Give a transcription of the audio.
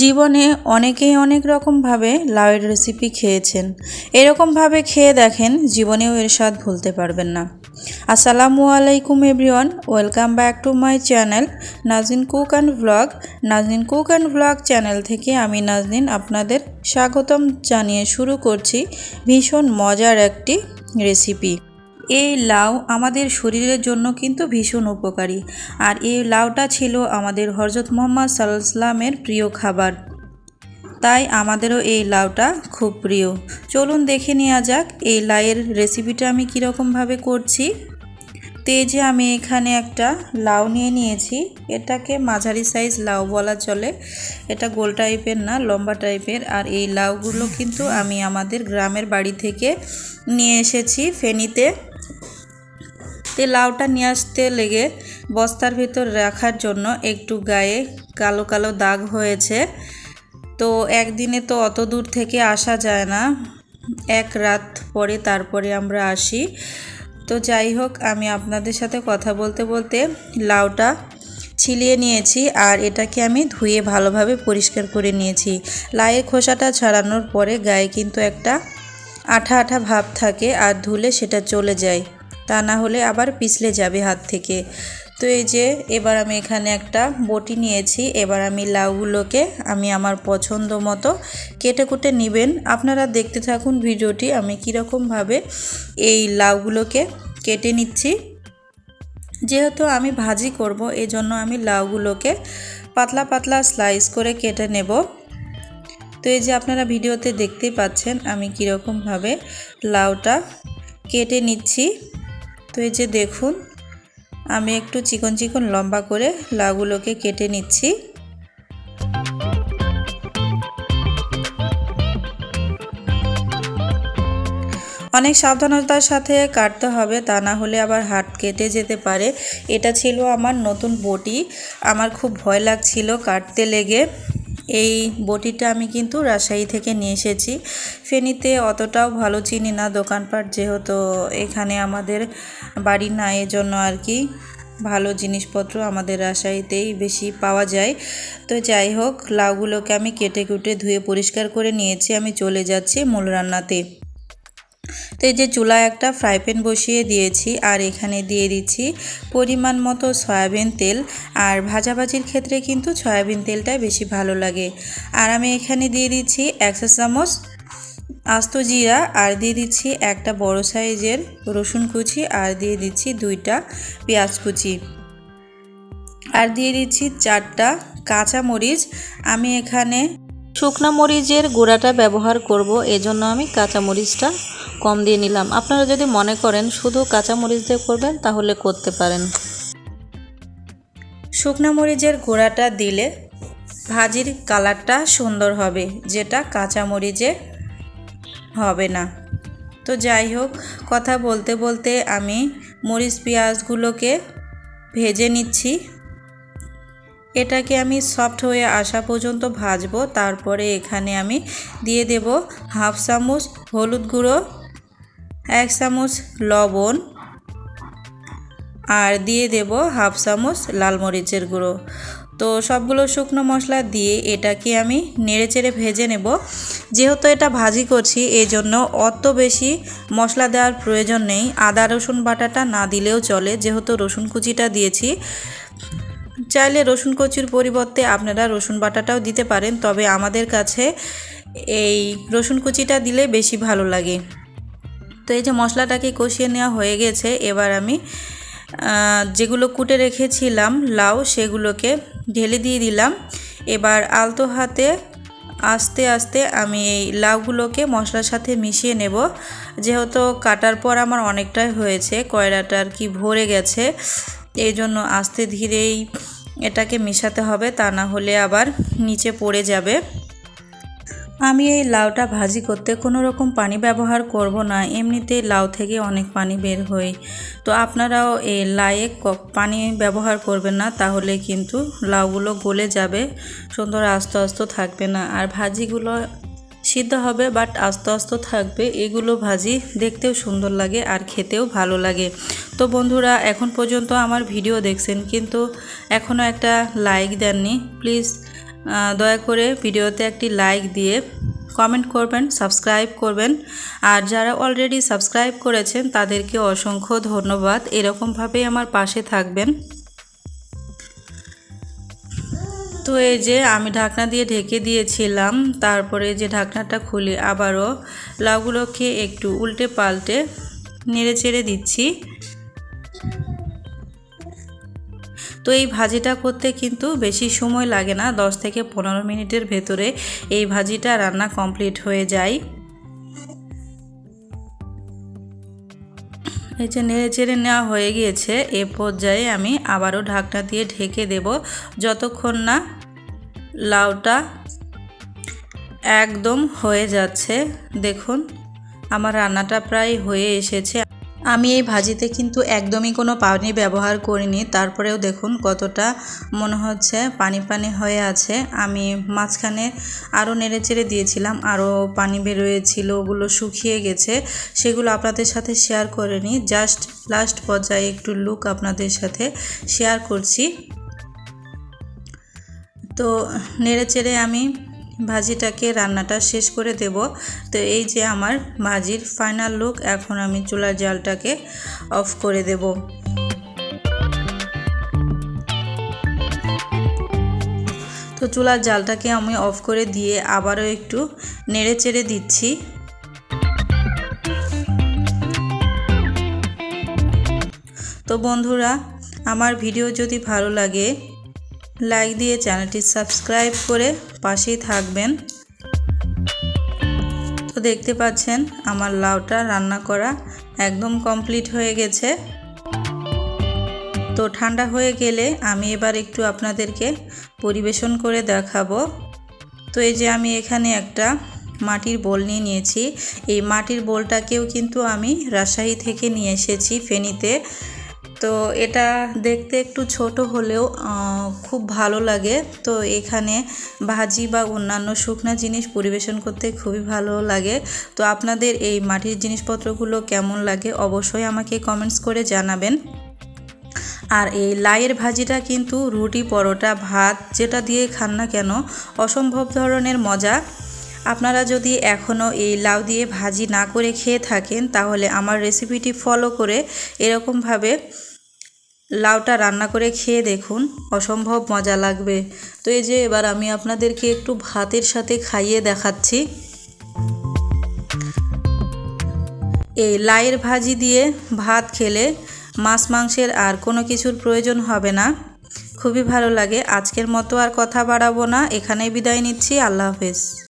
জীবনে অনেকেই অনেক রকমভাবে লাউয়ের রেসিপি খেয়েছেন। এরকমভাবে খেয়ে দেখেন জীবনেও এর স্বাদ ভুলতে পারবেন না। আসসালামু আলাইকুম everyone, welcome back to my channel Naznin cook and vlog Naznin cook and vlog channel থেকে আমি নাজনিন আপনাদের স্বাগতম জানিয়ে শুরু করছি ভীষণ মজার একটি রেসিপি এই লাউ আমাদের শরীরের জন্য কিন্তু ভীষণ উপকারী। আর এই লাউটা ছিল আমাদের হরজত মোহাম্মদ সাল্লামের প্রিয় খাবার। তাই আমাদেরও এই লাউটা খুব প্রিয়। চলুন দেখে নেওয়া যাক এই লাউয়ের রেসিপিটা আমি কীরকমভাবে করছি। তেজে আমি এখানে একটা লাউ নিয়ে নিয়েছি। এটাকে মাঝারি সাইজ লাউ বলা চলে। এটা গোল টাইপের না, লম্বা টাইপের আর এই লাউগুলো কিন্তু আমি আমাদের গ্রামের বাড়ি থেকে নিয়ে এসেছি ফেনীতে। তে লাউটা নিয়ে আসতে লেগে বস্তার ভিতর রাখার জন্য একটু গায়ে কালো কালো দাগ হয়েছে। তো একদিনে তো অত দূর থেকে আসা যায় না। এক রাত পরে তারপরে আমরা আসি। তো যাই হোক, আমি আপনাদের সাথে কথা বলতে বলতে লাউটা ছিলিয়ে নিয়েছি আর এটাকে আমি ধুয়ে ভালোভাবে পরিষ্কার করে নিয়েছি। লাউয়ের খোসাটা ছাড়ানোর পরে গায়ে কিন্তু একটা আঠা আঠা ভাব থাকে আর ধুলে সেটা চলে যায়। তা না হলে আবার পিছলে যাবে হাত থেকে। তো এই যে, এবার আমি এখানে একটা বটি নিয়েছি। এবার আমি লাউগুলোকে আমি আমার পছন্দ মতো কেটে কুটে নেবেন। আপনারা দেখতে থাকুন ভিডিওটি, আমি কীরকমভাবে এই লাউগুলোকে কেটে নিচ্ছি। যেহেতু আমি ভাজি করব এই জন্য আমি লাউগুলোকে পাতলা পাতলা স্লাইস করে কেটে নেব। তো এই যে, আপনারা ভিডিওতে দেখতেই পাচ্ছেন, আমি কীরকমভাবে লাউটা কেটে নিচ্ছি। তো এই যে দেখুন, আমি একটু চিকন চিকন লম্বা করে লাউগুলোকে কেটে নিচ্ছি। অনেক সাবধানতার সাথে কাটতে হবে, তা না হলে আবার হাত কেটে যেতে পারে। এটা ছিল আমার নতুন বটি, আমার খুব ভয় লাগছিল কাটতে লেগে। এই বটিটা আমি কিন্তু রাজশাহী থেকে নিয়ে এসেছি। ফেনীতে অতটাও ভালো চিনি না দোকানপাট, যেহেতু এখানে আমাদের বাড়ি না, এজন্য আর কি ভালো জিনিসপত্র আমাদের রাজশাহীতেই বেশি পাওয়া যায়। তো যাই হোক, লাউগুলোকে আমি কেটে কুটে ধুয়ে পরিষ্কার করে নিয়েছি, আমি চলে যাচ্ছি মূল রান্নাতে। তো এই যে চুলায় একটা ফ্রাই প্যান বসিয়ে দিয়েছি আর এখানে দিয়ে দিচ্ছি পরিমাণ মতো সয়াবিন তেল। আর ভাজাভাজির ক্ষেত্রে কিন্তু সয়াবিন তেলটাই বেশি ভালো লাগে। আর আমি এখানে দিয়ে দিচ্ছি একশো চামচ আস্ত জিরা আর দিয়ে দিচ্ছি একটা বড় সাইজের রসুন কুচি আর দিয়ে দিচ্ছি দুইটা পেঁয়াজ কুচি। আর দিয়ে দিচ্ছি চারটা কাঁচা মরিচ। আমি এখানে শুকনা মরিচের গুঁড়াটা ব্যবহার করব, এজন্য আমি কাঁচা মরিচটা কম দিয়ে নিলাম। আপনারা যদি মনে করেন শুধু কাঁচা মরিচ দিয়ে করবেন, তাহলে করতে পারেন। শুকনা মরিচের গুঁড়াটা দিলে ভাজির কালারটা সুন্দর হবে, যেটা কাঁচা মরিচে হবে না। তো যাই হোক, কথা বলতে বলতে আমি মরিচ পেঁয়াজগুলোকে ভেজে নিচ্ছি। এটাকে আমি সফট হয়ে আসা পর্যন্ত ভাজবো। তারপরে এখানে আমি দিয়ে দেব হাফ চামচ হলুদ গুঁড়ো। এক চামচ লবণ আর দিয়ে দেব হাফ চামচ লাল মরিচের গুঁড়ো। তো সবগুলো শুকনো মশলা দিয়ে এটাকে আমি নেড়ে চেড়ে ভেজে নেব। যেহেতু এটা ভাজি করছি এই জন্য অত বেশি মশলা দেওয়ার প্রয়োজন নেই। আদা, রসুন বাটাটা না দিলেও চলে, যেহেতু রসুন কুচিটা দিয়েছি। চাইলে রসুন কচুর পরিবর্তে আপনারা রসুন বাটাটাও দিতে পারেন, তবে আমাদের কাছে এই রসুন কুচিটা দিলে বেশি ভালো লাগে। তো এই যে মশলাটাকে কষিয়ে নেওয়া হয়ে গেছে, এবার আমি যেগুলো কুটে রেখেছিলাম, লাউ, সেগুলোকে ঢেলে দিয়ে দিলাম। এবার আলতো হাতে আস্তে আস্তে আমি এই লাউগুলোকে মশলার সাথে মিশিয়ে নেব। যেহেতু কাটার পর আমার অনেকটাই হয়েছে, কয়লাটা আর কি ভরে গেছে, এই জন্য আস্তে ধীরেই এটাকে মেশাতে হবে, তা না হলে আবার নিচে পড়ে যাবে। আমি এই লাউটা ভাজি করতে কোনো রকম পানি ব্যবহার করব না। এমনিতে লাউ থেকে অনেক পানি বের হয় তো আপনারাও এই লায়ে পানি ব্যবহার করবেন না, তাহলে কিন্তু লাউগুলো গলে যাবে। সুন্দর আস্তে আস্তে থাকবে না। আর ভাজিগুলো সিদ্ধ হবে, বাট আস্তে আস্তে থাকবে। এগুলো ভাজি দেখতেও সুন্দর লাগে আর খেতেও ভালো লাগে। তো বন্ধুরা, এখন পর্যন্ত আমার ভিডিও দেখছেন, কিন্তু এখনও একটা লাইক দেননি। প্লিজ দয়া করে ভিডিওতে একটি লাইক দিয়ে কমেন্ট করবেন সাবস্ক্রাইব করবেন। আর যারা অলরেডি সাবস্ক্রাইব করেছেন, তাদেরকে অসংখ্য ধন্যবাদ। এরকমভাবেই আমার পাশে থাকবেন। তো এই যে আমি ঢাকনা দিয়ে ঢেকে দিয়েছিলাম, তারপরে যে ঢাকনাটা খুলে আবারও লাউগুলোকে একটু উল্টে পাল্টে নেড়ে চেড়ে দিচ্ছি। তো এই ভাজিটা করতে কিন্তু বেশি সময় লাগে না, দশ থেকে পনেরো মিনিটের ভেতরে এই ভাজিটা রান্না কমপ্লিট হয়ে যায়। এই যে নেড়ে চেড়ে নেওয়া হয়ে গিয়েছে, এ পর্যায়ে আমি আবারও ঢাকনা দিয়ে ঢেকে দেব। যতক্ষণ না লাউটা একদম হয়ে যাচ্ছে, দেখুন, আমার রান্নাটা প্রায় হয়ে এসেছে। আমি এই ভাজিতে কিন্তু একদমই কোনো পানি ব্যবহার করিনি। তারপরেও দেখুন কতটা মনে হচ্ছে পানি পানি হয়ে আছে। আমি মাঝখানে আরও নেড়ে চেড়ে দিয়েছিলাম, আরও পানি বেরোয়েছিল, ওগুলো শুকিয়ে গেছে। সেগুলো আপনাদের সাথে শেয়ার করে নিই। জাস্ট লাস্ট পর্যায়ে একটু লুক আপনাদের সাথে শেয়ার করছি। তো নেড়ে চেড়ে আমি ভাজিটাকে রান্নাটা শেষ করে দেব। তো এই যে আমার ভাজির ফাইনাল লুক এখন আমি চুলার জালটাকে অফ করে দেব। তো চুলার জালটাকে আমি অফ করে দিয়ে আবারও একটু নেড়ে চেড়ে দিচ্ছি। তো বন্ধুরা, আমার ভিডিও যদি ভালো লাগে লাইক দিয়ে চ্যানেলটি সাবস্ক্রাইব করে পাশেই থাকবেন। তো দেখতে পাচ্ছেন, আমার লাউটা রান্না করা একদম কমপ্লিট হয়ে গেছে। তো ঠান্ডা হয়ে গেলে আমি এবার একটু আপনাদেরকে পরিবেশন করে দেখাবো। তো এই যে আমি এখানে একটা মাটির বোল নিয়ে নিয়েছি। এই মাটির বোলটাকেও কিন্তু আমি রাজশাহী থেকে নিয়ে এসেছি ফেনীতে। তো এটা দেখতে একটু ছোট হলেও খুব ভালো লাগে। তো এখানে ভাজি বা অন্যান্য শুকনা জিনিস পরিবেশন করতে খুবই ভালো লাগে। তো আপনাদের এই মাটির জিনিসপত্রগুলো কেমন লাগে অবশ্যই আমাকে কমেন্টস করে জানাবেন। আর এই লাইয়ের ভাজিটা কিন্তু রুটি, পরোটা, ভাত যেটা দিয়ে খান না কেন, অসম্ভব ধরনের মজা। আপনারা যদি এখনও এই লাউ দিয়ে ভাজি না করে খেয়ে থাকেন, তাহলে আমার রেসিপিটি ফলো করে এরকমভাবে লাউটা রান্না করে খেয়ে দেখুন, অসম্ভব মজা লাগবে। তো এই যে এবার আমি আপনাদেরকে একটু ভাতের সাথে খাইয়ে দেখাচ্ছি। এই লাইয়ের ভাজি দিয়ে ভাত খেলে মাছ মাংসের আর কোনো কিছুর প্রয়োজন হবে না। খুবই ভালো লাগে। আজকের মতো আর কথা বাড়াবো না। এখানেই বিদায় নিচ্ছি। আল্লাহ হাফেজ।